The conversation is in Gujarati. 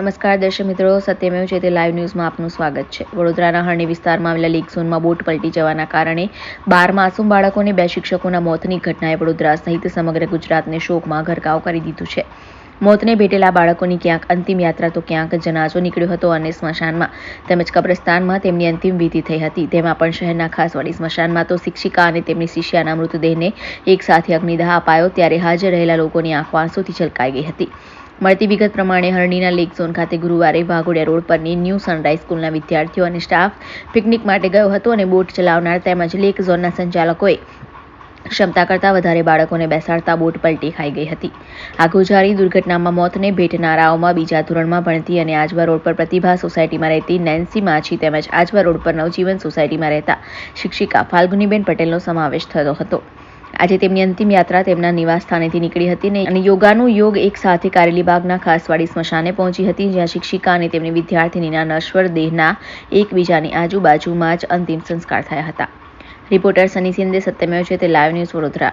નમસ્કાર દર્શક મિત્રો, સત્યમેવ છે તે લાઈવ ન્યૂઝમાં આપનું સ્વાગત છે. વડોદરાના હરણી વિસ્તારમાં આવેલા લીક ઝોનમાં બોટ પલટી જવાના કારણે બાર માસૂમ બાળકોને બે શિક્ષકોના મોતની ઘટનાએ વડોદરા સહિત સમગ્ર ગુજરાતને શોકમાં ગરકાવ કરી દીધું છે. મોતને ભેટેલા બાળકોની ક્યાંક અંતિમ યાત્રા તો ક્યાંક જનાજો નીકળ્યો હતો અને સ્મશાનમાં. તેમજ કબ્રસ્તાનમાં તેમની અંતિમ વિધિ થઈ હતી. તેમાં પણ શહેરના ખાસવાડી સ્મશાનમાં તો શિક્ષિકા અને તેમની શિષ્યાના મૃતદેહને એક સાથે અગ્નિદાહ અપાયો ત્યારે હાજર રહેલા લોકોની આંખો આંસુથી છલકાઈ ગઈ હતી. મળતી વિગત પ્રમાણે હરણીના લેક ઝોન ખાતે ગુરુવારે વાઘોડિયા રોડ પરની ન્યૂ સનરાઈઝ સ્કૂલના વિદ્યાર્થીઓ અને સ્ટાફ પિકનિક માટે ગયો હતો અને બોટ ચલાવનાર તેમજ લેક ઝોનના સંચાલકોએ ક્ષમતા કરતાં વધારે બાળકોને બેસાડતા બોટ પલટી ખાઈ ગઈ હતી. આ ગોઝારી દુર્ઘટનામાં મોતને ભેટનારાઓમાં બીજા ધોરણમાં ભણતી અને આજવા રોડ પર પ્રતિભા સોસાયટીમાં રહેતી નેન્સી માછી તેમજ આજવા રોડ પર નવજીવન સોસાયટીમાં રહેતા શિક્ષિકા ફાલ્ગુનીબેન પટેલનો સમાવેશ થતો હતો. આજે તેમની અંતિમ યાત્રા તેમના નિવાસ સ્થાનેથી નીકળી હતી અને યોગાનું યોગ એક સાથે કારેલીબાગના ખાસવાડી સ્મશાને પહોંચી હતી, જ્યાં શિક્ષિકા અને તેમની વિદ્યાર્થિનીના નશ્વર દેહના એકબીજાની આજુબાજુમાં જ અંતિમ સંસ્કાર થયા હતા. રિપોર્ટર સની સિંધે સત્યમેવ છે તે લાઈવ ન્યૂઝ વડોદરા.